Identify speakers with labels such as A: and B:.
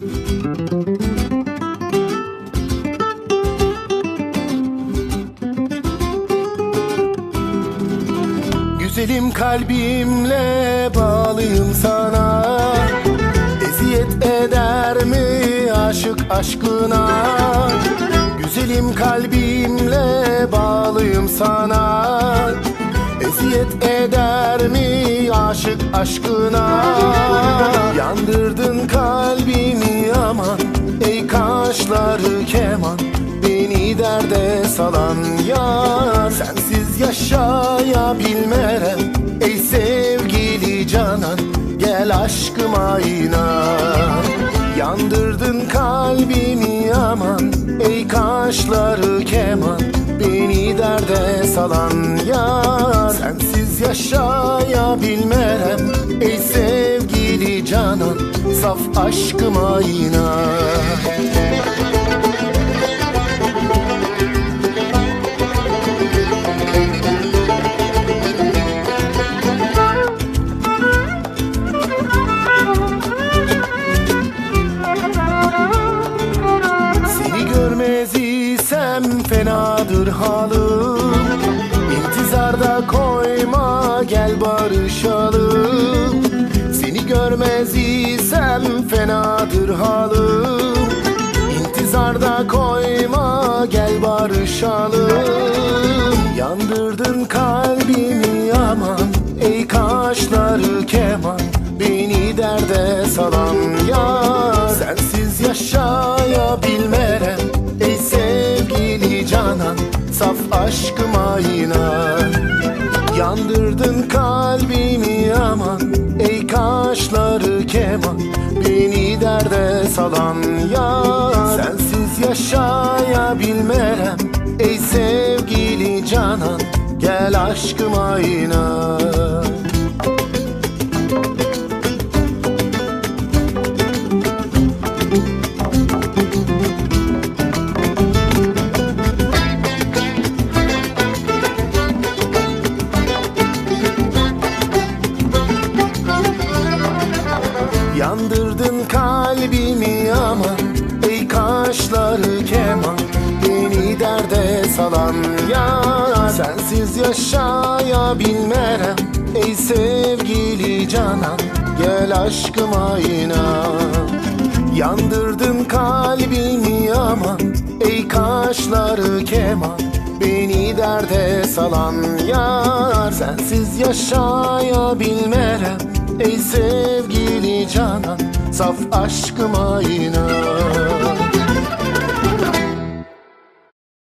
A: Güzelim kalbimle bağlıyım sana. Eziyet eder mi aşık aşkına? Güzelim kalbimle bağlıyım sana. Eziyet eder mi aşık aşkına? Yandırdın kaşları keman Beni derde salan yar. Sensiz yaşayabilmerem Ey sevgili canan Gel aşkıma inan. Yandırdın kalbimi aman Ey kaşları keman Beni derde salan yar. Sensiz yaşayabilmerem Ey sevgili canan Saf aşkıma inan fenadır halim İntizarda koyma gel barışalım görmez isem fenadır halim İntizarda koyma gel barışalım. Yandırdın kalbimi aman Ey kaşları keman. Beni derde salan yar Sensiz yaşayabilmerem Ey sevgili canan. Saf aşkıma inan. Yandırdın kalbimi aman kaşları keman Beni derde salan yar. Sensiz yaşayabilmerem Ey sevgili canan Gel aşkıma inan Yandırdın kalbimi ama Ey kaşları keman Beni derde salan yar. Sensiz yaşayabilmerem Ey sevgili canan Gel aşkıma inan. Yandırdın kalbimi ama Ey kaşları keman Beni derde salan yar. Sensiz yaşayabilmerem Ey sevgili canan Saf aşkıma inan.